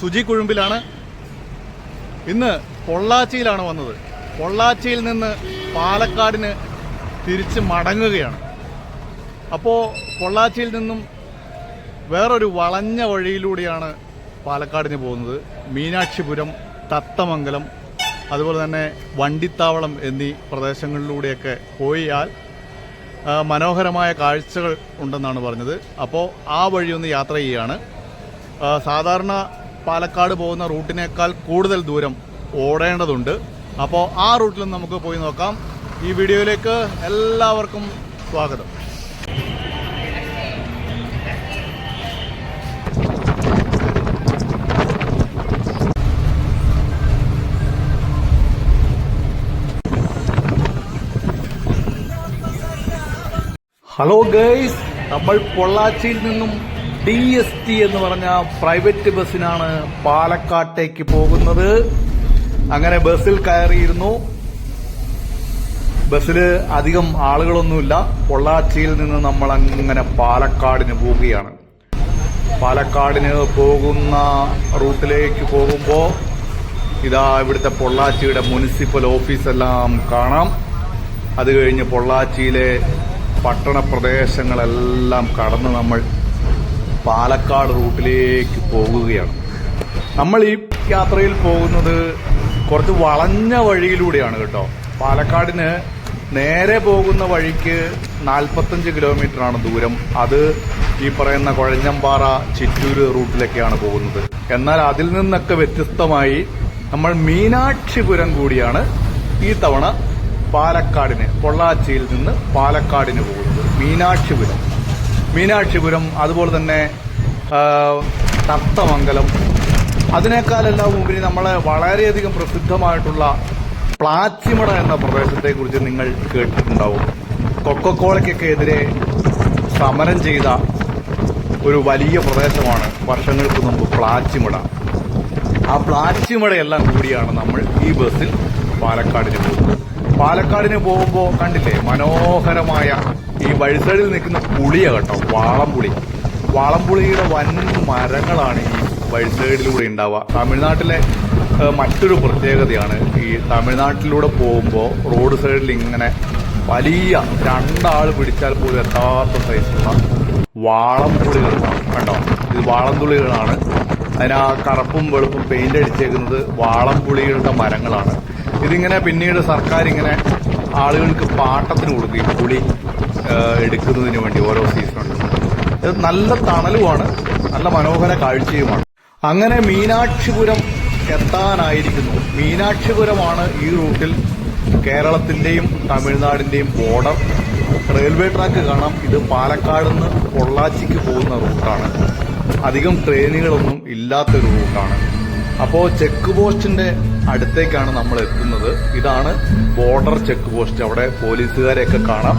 സുജി കുഴുമ്പിലാണ്. ഇന്ന് പൊള്ളാച്ചിയിലാണ് വന്നത്. പൊള്ളാച്ചിയിൽ നിന്ന് പാലക്കാടിന് തിരിച്ച് മടങ്ങുകയാണ്. അപ്പോൾ പൊള്ളാച്ചിയിൽ നിന്നും വേറൊരു വളഞ്ഞ വഴിയിലൂടെയാണ് പാലക്കാടിന് പോകുന്നത്. മീനാക്ഷിപുരം തത്തമംഗലം അതുപോലെ തന്നെ വണ്ടിത്താവളം എന്നീ പ്രദേശങ്ങളിലൂടെയൊക്കെ പോയാൽ മനോഹരമായ കാഴ്ചകൾ ഉണ്ടെന്നാണ് പറഞ്ഞത്. അപ്പോൾ ആ വഴി ഒന്ന് യാത്ര ചെയ്യുകയാണ്. സാധാരണ പാലക്കാട് പോകുന്ന റൂട്ടിനേക്കാൾ കൂടുതൽ ദൂരം ഓടേണ്ടതുണ്ട്. അപ്പോൾ ആ റൂട്ടിലും നമുക്ക് പോയി നോക്കാം. ഈ വീഡിയോയിലേക്ക് എല്ലാവർക്കും സ്വാഗതം. ഹലോ ഗൈസ് നമ്മൾ പൊള്ളാച്ചിയിൽ നിന്നും ഡി എസ് ടി എന്ന് പറഞ്ഞ പ്രൈവറ്റ് ബസ്സിനാണ് പാലക്കാട്ടേക്ക് പോകുന്നത്. അങ്ങനെ ബസ്സിൽ കയറിയിരുന്നു. ബസ്സിൽ അധികം ആളുകളൊന്നുമില്ല. പൊള്ളാച്ചിയിൽ നിന്ന് നമ്മൾ അങ്ങനെ പാലക്കാടിന് പോവുകയാണ്. പാലക്കാടിന് പോകുന്ന റൂട്ടിലേക്ക് പോകുമ്പോൾ ഇതാ ഇവിടുത്തെ പൊള്ളാച്ചിയുടെ മുനിസിപ്പൽ ഓഫീസെല്ലാം കാണാം. അത് കഴിഞ്ഞ് പൊള്ളാച്ചിയിലെ പട്ടണ പ്രദേശങ്ങളെല്ലാം കടന്ന് നമ്മൾ പാലക്കാട് റൂട്ടിലേക്ക് പോകുകയാണ്. നമ്മൾ ഈ യാത്രയിൽ പോകുന്നത് കുറച്ച് വളഞ്ഞ വഴിയിലൂടെയാണ് കേട്ടോ. പാലക്കാടിന് നേരെ പോകുന്ന വഴിക്ക് നാൽപ്പത്തഞ്ച് കിലോമീറ്റർ ആണ് ദൂരം. അത് ഈ പറയുന്ന കുഴഞ്ഞമ്പാറ ചിറ്റൂര് റൂട്ടിലൊക്കെയാണ് പോകുന്നത്. എന്നാൽ അതിൽ നിന്നൊക്കെ വ്യത്യസ്തമായി നമ്മൾ മീനാക്ഷിപുരം കൂടിയാണ് ഈ തവണ പാലക്കാടിന് പൊള്ളാച്ചിയിൽ നിന്ന് പാലക്കാടിന് പോകുന്നത്. മീനാക്ഷിപുരം. മീനാക്ഷിപുരം അതുപോലെ തന്നെ തത്തമംഗലം. അതിനേക്കാളെല്ലാം ഉപരി നമ്മളെ വളരെയധികം പ്രസിദ്ധമായിട്ടുള്ള പ്ലാച്ചിമട എന്ന പ്രദേശത്തെക്കുറിച്ച് നിങ്ങൾ കേട്ടിട്ടുണ്ടാവും. കൊക്കക്കോളയ്ക്കൊക്കെ എതിരെ സമരം ചെയ്ത ഒരു വലിയ പ്രദേശമാണ് വർഷങ്ങൾക്ക് മുമ്പ് പ്ലാച്ചിമട ആ പ്ലാച്ചിമടയെല്ലാം കൂടിയാണ് നമ്മൾ ഈ ബസ്സിൽ പാലക്കാടിന് പോകുന്നത്. പാലക്കാടിന് പോകുമ്പോൾ കണ്ടില്ലേ മനോഹരമായ ഈ വഴിസൈഡിൽ നിൽക്കുന്ന പുളിയ കേട്ടോ വാളംപുളി. വാളംപുളിയുടെ വൻ മരങ്ങളാണ് ഈ വഴിസൈഡിലൂടെ ഉണ്ടാവുക. തമിഴ്നാട്ടിലെ മറ്റൊരു പ്രത്യേകതയാണ് ഈ തമിഴ്നാട്ടിലൂടെ പോകുമ്പോൾ റോഡ് സൈഡിൽ ഇങ്ങനെ വലിയ രണ്ടാൾ പിടിച്ചാൽ പോലും എത്താത്ത സൈസുള്ള വാളംപുളികൾ കണ്ടോ? ഇത് വാളംതുളികളാണ് അതിന് കറുപ്പും വെളുപ്പും പെയിന്റ് അടിച്ചേക്കുന്നത് വാളംപുളികളുടെ മരങ്ങളാണ്. ഇതിങ്ങനെ പിന്നീട് സർക്കാർ ഇങ്ങനെ ആളുകൾക്ക് പാട്ടത്തിന് കൊടുക്കും ഈ പുളി എടുക്കുന്നതിന് വേണ്ടി ഓരോ സീസണുണ്ട് ഇത് നല്ല തണലുമാണ് നല്ല മനോഹര കാഴ്ചയുമാണ്. അങ്ങനെ മീനാക്ഷിപുരം എത്താനായിരിക്കുന്നു. മീനാക്ഷിപുരമാണ് ഈ റൂട്ടിൽ കേരളത്തിന്റെയും തമിഴ്നാടിന്റെയും ബോർഡർ റെയിൽവേ ട്രാക്ക് കാണാം. ഇത് പാലക്കാട് നിന്ന് പൊള്ളാച്ചിക്ക് പോകുന്ന റൂട്ടാണ്. അധികം ട്രെയിനുകളൊന്നും ഇല്ലാത്തൊരു റൂട്ടാണ്. അപ്പോൾ ചെക്ക് പോസ്റ്റിന്റെ അടുത്തേക്കാണ് നമ്മൾ എത്തുന്നത്. ഇതാണ് ബോർഡർ ചെക്ക് പോസ്റ്റ്. അവിടെ പോലീസുകാരെയൊക്കെ കാണാം.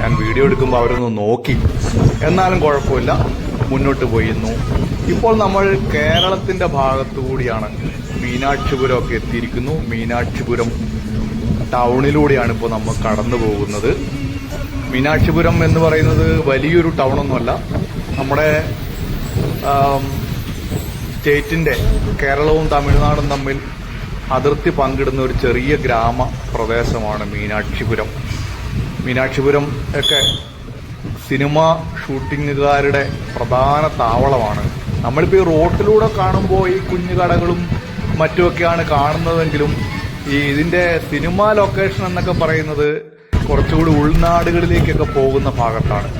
ഞാൻ വീഡിയോ എടുക്കുമ്പോൾ അവരൊന്ന് നോക്കി. എന്നാലും കുഴപ്പമില്ല. മുന്നോട്ട് പോയിരുന്നു. ഇപ്പോൾ നമ്മൾ കേരളത്തിന്റെ ഭാഗത്തു കൂടിയാണ് മീനാക്ഷിപുരം ഒക്കെ എത്തിയിരിക്കുന്നു. മീനാക്ഷിപുരം ടൗണിലൂടെയാണ് ഇപ്പോൾ നമ്മൾ കടന്നു പോകുന്നത്. മീനാക്ഷിപുരം എന്ന് പറയുന്നത് വലിയൊരു ടൗണൊന്നുമല്ല. നമ്മുടെ സ്റ്റേറ്റിന്റെ കേരളവും തമിഴ്നാടും തമ്മിൽ അതിർത്തി പങ്കിടുന്ന ഒരു ചെറിയ ഗ്രാമ പ്രദേശമാണ് മീനാക്ഷിപുരം. മീനാക്ഷിപുരം ഒക്കെ സിനിമ ഷൂട്ടിങ്ങുകാരുടെ പ്രധാന താവളമാണ്. നമ്മളിപ്പോൾ ഈ റോട്ടിലൂടെ കാണുമ്പോൾ ഈ കുഞ്ഞു കടകളും മറ്റുമൊക്കെയാണ് കാണുന്നതെങ്കിലും ഈ ഇതിന്റെ സിനിമ ലൊക്കേഷൻ എന്നൊക്കെ പറയുന്നത് കുറച്ചുകൂടി ഉൾനാടുകളിലേക്കൊക്കെ പോകുന്ന ഭാഗത്താണ്.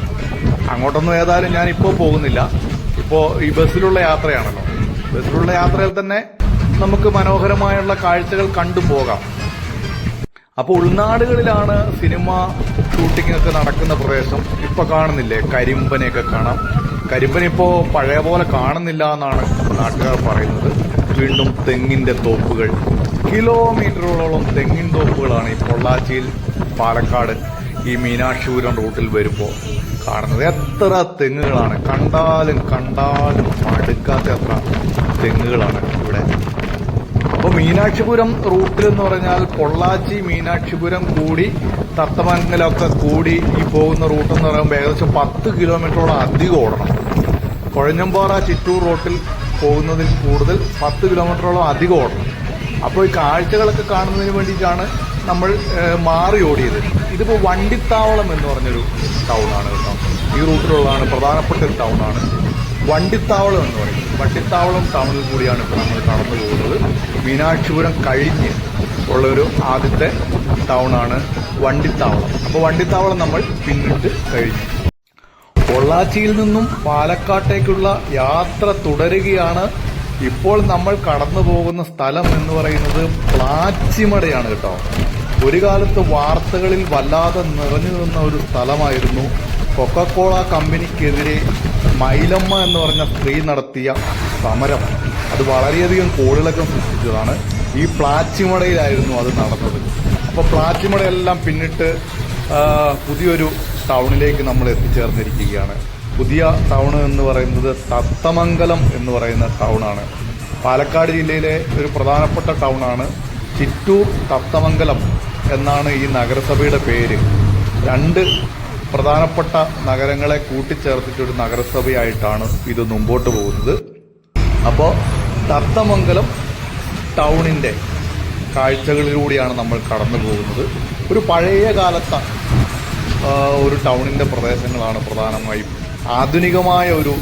അങ്ങോട്ടൊന്നും ഏതായാലും ഞാൻ ഇപ്പോൾ പോകുന്നില്ല. ഇപ്പോൾ ഈ ബസ്സിലുള്ള യാത്രയാണല്ലോ. ബസ്സിലുള്ള യാത്രയിൽ തന്നെ നമുക്ക് മനോഹരമായുള്ള കാഴ്ചകൾ കണ്ടു പോകാം. അപ്പോൾ ഉൾനാടുകളിലാണ് സിനിമ ഷൂട്ടിംഗ് ഒക്കെ നടക്കുന്ന പ്രദേശം. ഇപ്പൊ കാണുന്നില്ലേ? കരിമ്പനെയൊക്കെ കാണാം. കരിമ്പൻ ഇപ്പോ പഴയ പോലെ കാണുന്നില്ല എന്നാണ് നാട്ടുകാർ പറയുന്നത്. വീണ്ടും തെങ്ങിന്റെ തോപ്പുകൾ. കിലോമീറ്ററുകളോളം തെങ്ങിൻ തോപ്പുകളാണ് ഈ പൊള്ളാച്ചിയിൽ പാലക്കാട് ഈ മീനാക്ഷിപുരം റൂട്ടിൽ വരുമ്പോൾ കാണുന്നത്. എത്ര തെങ്ങുകളാണ്? കണ്ടാലും കണ്ടാലും മടുക്കാത്ത എത്ര തെങ്ങുകളാണ് ഇവിടെ. അപ്പോൾ മീനാക്ഷിപുരം റൂട്ടിൽ എന്ന് പറഞ്ഞാൽ പൊള്ളാച്ചി മീനാക്ഷിപുരം കൂടി തത്തമംഗലമൊക്കെ കൂടി ഈ പോകുന്ന റൂട്ട് എന്ന് പറയുമ്പോൾ ഏകദേശം പത്ത് കിലോമീറ്ററോളം അധികം ഓടണം. കൊഴഞ്ഞമ്പാറ ചിറ്റൂർ റോട്ടിൽ പോകുന്നതിൽ കൂടുതൽ പത്ത് കിലോമീറ്ററോളം അധികം ഓടണം. അപ്പോൾ ഈ കാഴ്ചകളൊക്കെ കാണുന്നതിന് വേണ്ടിയിട്ടാണ് നമ്മൾ മാറി ഓടിയത്. ഇതിപ്പോൾ വണ്ടിത്താവളം എന്ന് പറഞ്ഞൊരു ടൗണാണ് കേട്ടോ. ഈ റൂട്ടിലുള്ളതാണ് പ്രധാനപ്പെട്ട ഒരു ടൗണാണ് വണ്ടിത്താവളം എന്ന് പറയും. വണ്ടിത്താവളം ടൗണിൽ കൂടിയാണ് ഇപ്പോൾ നമ്മൾ കടന്നു പോകുന്നത്. മീനാക്ഷിപുരം കഴിഞ്ഞ് ഉള്ളൊരു ആദ്യത്തെ ടൗണാണ് വണ്ടിത്താവളം. അപ്പോൾ വണ്ടിത്താവളം നമ്മൾ പിന്നിട്ട് കഴിഞ്ഞു. പൊള്ളാച്ചിയിൽ നിന്നും പാലക്കാട്ടേക്കുള്ള യാത്ര തുടരുകയാണ്. ഇപ്പോൾ നമ്മൾ കടന്നു പോകുന്ന സ്ഥലം എന്ന് പറയുന്നത് പ്ലാച്ചിമടയാണ് കേട്ടോ. ഒരു കാലത്ത് വാർത്തകളിൽ വല്ലാതെ നിറഞ്ഞു നിന്ന ഒരു സ്ഥലമായിരുന്നു കൊക്കക്കോള കമ്പനിക്കെതിരെ മൈലമ്മ എന്ന് പറഞ്ഞ സ്ത്രീ നടത്തിയ സമരം. അത് വളരെയധികം കോളിളക്കം സൃഷ്ടിച്ചതാണ്. ഈ പ്ലാച്ചിമടയിലായിരുന്നു അത് നടന്നത്. അപ്പോൾ പ്ലാച്ചിമടയെല്ലാം പിന്നിട്ട് പുതിയൊരു ടൗണിലേക്ക് നമ്മൾ എത്തിച്ചേർന്നിരിക്കുകയാണ്. പുതിയ ടൗൺ എന്ന് പറയുന്നത് തത്തമംഗലം എന്ന് പറയുന്ന ടൗണാണ്. പാലക്കാട് ജില്ലയിലെ ഒരു പ്രധാനപ്പെട്ട ടൗണാണ്. ചിറ്റൂർ തത്തമംഗലം എന്നാണ് ഈ നഗരസഭയുടെ പേര്. രണ്ട് പ്രധാനപ്പെട്ട നഗരങ്ങളെ കൂട്ടിച്ചേർത്തിട്ടൊരു നഗരസഭയായിട്ടാണ് ഇത് മുമ്പോട്ട് പോകുന്നത്. അപ്പോൾ തത്തമംഗലം ടൗണിന്റെ കാഴ്ചകളിലൂടെയാണ് നമ്മൾ കടന്നു പോകുന്നത്. ഒരു പഴയ കാലത്ത ഒരു ടൗണിന്റെ പ്രദേശങ്ങളാണ് പ്രധാനമായും. ആധുനികമായ ഒരു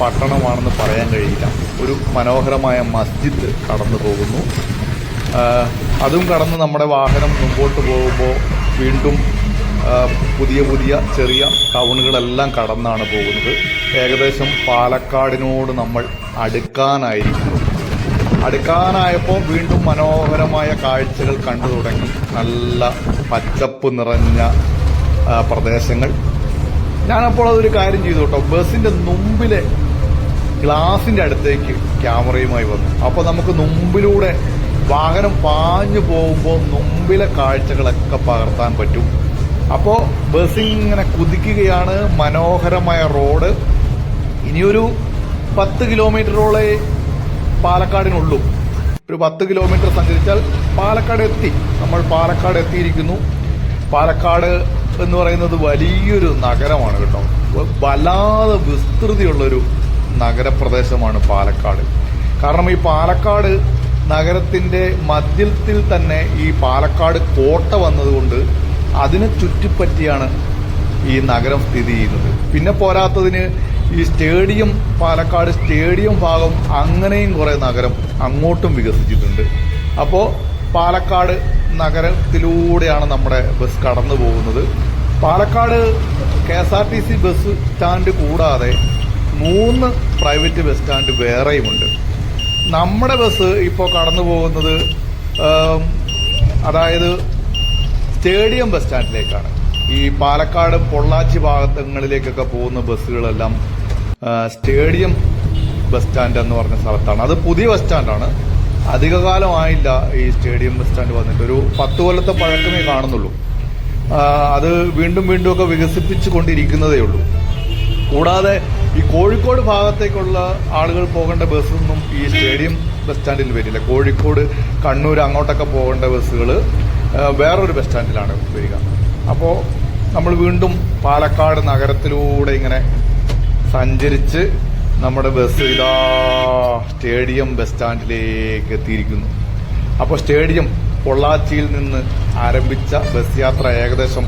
പട്ടണമാണെന്ന് പറയാൻ കഴിയില്ല. ഒരു മനോഹരമായ മസ്ജിദ് കടന്നു പോകുന്നു. അതും കടന്ന് നമ്മുടെ വാഹനം മുമ്പോട്ട് പോകുമ്പോൾ വീണ്ടും പുതിയ പുതിയ ചെറിയ ടൗണുകളെല്ലാം കടന്നാണ് പോകുന്നത്. ഏകദേശം പാലക്കാടിനോട് നമ്മൾ അടുക്കാനായിരിക്കുന്നു. അടുക്കാനായപ്പോൾ വീണ്ടും മനോഹരമായ കാഴ്ചകൾ കണ്ടു തുടങ്ങി. നല്ല പച്ചപ്പ് നിറഞ്ഞ പ്രദേശങ്ങൾ. ഞാനപ്പോൾ അതൊരു കാര്യം ചെയ്തു കേട്ടോ. ബസ്സിന്റെ മുമ്പിലെ ഗ്ലാസിന്റെ അടുത്തേക്ക് ക്യാമറയുമായി വന്നു. അപ്പോൾ നമുക്ക് മുമ്പിലൂടെ വാഹനം പാഞ്ഞു പോകുമ്പോൾ മുമ്പിലെ കാഴ്ചകളൊക്കെ പകർത്താൻ പറ്റും. അപ്പോൾ ബസ് ഇങ്ങനെ കുതിക്കുകയാണ് മനോഹരമായ റോഡ്. ഇനിയൊരു പത്ത് കിലോമീറ്ററോളെ പാലക്കാടിനുള്ളൂ. ഒരു പത്ത് കിലോമീറ്റർ സഞ്ചരിച്ചാൽ പാലക്കാട് എത്തി നമ്മൾ പാലക്കാട് എത്തിയിരിക്കുന്നു പാലക്കാട് എന്ന് പറയുന്നത് വലിയൊരു നഗരമാണ് കേട്ടോ. വല്ലാതെ വിസ്തൃതിയുള്ളൊരു നഗരപ്രദേശമാണ് പാലക്കാട്. കാരണം ഈ പാലക്കാട് നഗരത്തിന്റെ മധ്യത്തിൽ തന്നെ ഈ പാലക്കാട് കോട്ട വന്നതുകൊണ്ട് അതിനെ ചുറ്റിപ്പറ്റിയാണ് ഈ നഗരം സ്ഥിതി ചെയ്യുന്നത്. പിന്നെ പോരാത്തതിന് ഈ സ്റ്റേഡിയം പാലക്കാട് സ്റ്റേഡിയം ഭാഗം അങ്ങനെയും കുറെ നഗരം അങ്ങോട്ടും വികസിച്ചിട്ടുണ്ട്. അപ്പോൾ പാലക്കാട് നഗരത്തിലൂടെയാണ് നമ്മുടെ ബസ് കടന്നു പോകുന്നത്. Palakkad K S R T C bus stand കൂടാതെ മൂന്ന് പ്രൈവറ്റ് ബസ് സ്റ്റാൻഡ് വേറെയുമുണ്ട്. നമ്മുടെ ബസ് ഇപ്പോൾ കടന്നു പോകുന്നത് അതായത് സ്റ്റേഡിയം ബസ് സ്റ്റാൻഡിലേക്കാണ്. ഈ പാലക്കാട് പൊള്ളാച്ചി ഭാഗങ്ങളിലേക്കൊക്കെ പോകുന്ന ബസ്സുകളെല്ലാം സ്റ്റേഡിയം ബസ് സ്റ്റാൻഡ് എന്ന് പറഞ്ഞ സ്ഥലത്താണ്. അത് പുതിയ ബസ് സ്റ്റാൻഡാണ്. അധികകാലമായില്ല ഈ സ്റ്റേഡിയം ബസ് സ്റ്റാൻഡ് വന്നിട്ട്. ഒരു പത്ത് കൊല്ലത്തെ പഴക്കമേ കാണുന്നുള്ളൂ. അത് വീണ്ടും വീണ്ടും ഒക്കെ വികസിപ്പിച്ചു കൊണ്ടിരിക്കുന്നതേ ഉള്ളൂ. കൂടാതെ ഈ കോഴിക്കോട് ഭാഗത്തേക്കുള്ള ആളുകൾ പോകേണ്ട ബസ്സൊന്നും ഈ സ്റ്റേഡിയം ബസ് സ്റ്റാൻഡിൽ വരില്ല. കോഴിക്കോട് കണ്ണൂർ അങ്ങോട്ടൊക്കെ പോകേണ്ട ബസ്സുകൾ വേറൊരു ബസ് സ്റ്റാൻഡിലാണ് വരിക. അപ്പോൾ നമ്മൾ വീണ്ടും പാലക്കാട് നഗരത്തിലൂടെ ഇങ്ങനെ സഞ്ചരിച്ച് നമ്മുടെ ബസ് ഇതാ സ്റ്റേഡിയം ബസ് സ്റ്റാൻഡിലേക്ക് എത്തിയിരിക്കുന്നു. അപ്പോൾ സ്റ്റേഡിയം പൊള്ളാച്ചിയിൽ നിന്ന് ആരംഭിച്ച ബസ് യാത്ര ഏകദേശം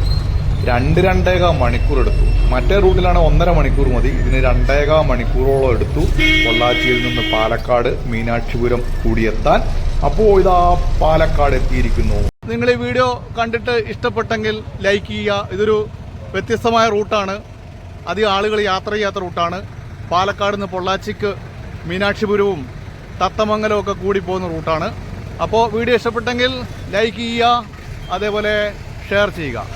രണ്ട് രണ്ടേകാ മണിക്കൂർ എടുത്തു. മറ്റേ റൂട്ടിലാണ് ഒന്നര മണിക്കൂർ മതി. ഇതിന് രണ്ടേകാ മണിക്കൂറോളം എടുത്തു പൊള്ളാച്ചിയിൽ നിന്ന് പാലക്കാട് മീനാക്ഷിപുരം കൂടിയെത്താൻ. അപ്പോൾ ഇതാ പാലക്കാട് എത്തിയിരിക്കുന്നു. നിങ്ങൾ ഈ വീഡിയോ കണ്ടിട്ട് ഇഷ്ടപ്പെട്ടെങ്കിൽ ലൈക്ക് ചെയ്യുക. ഇതൊരു വ്യത്യസ്തമായ റൂട്ടാണ്. അധികം ആളുകൾ യാത്ര ചെയ്യാത്ത റൂട്ടാണ്. പാലക്കാട് നിന്ന് പൊള്ളാച്ചിക്ക് മീനാക്ഷിപുരവും തത്തമംഗലവും ഒക്കെ കൂടി പോകുന്ന റൂട്ടാണ്. അപ്പോൾ വീഡിയോ ഇഷ്ടപ്പെട്ടെങ്കിൽ ലൈക്ക് ചെയ്യുക. അതേപോലെ ഷെയർ ചെയ്യുക.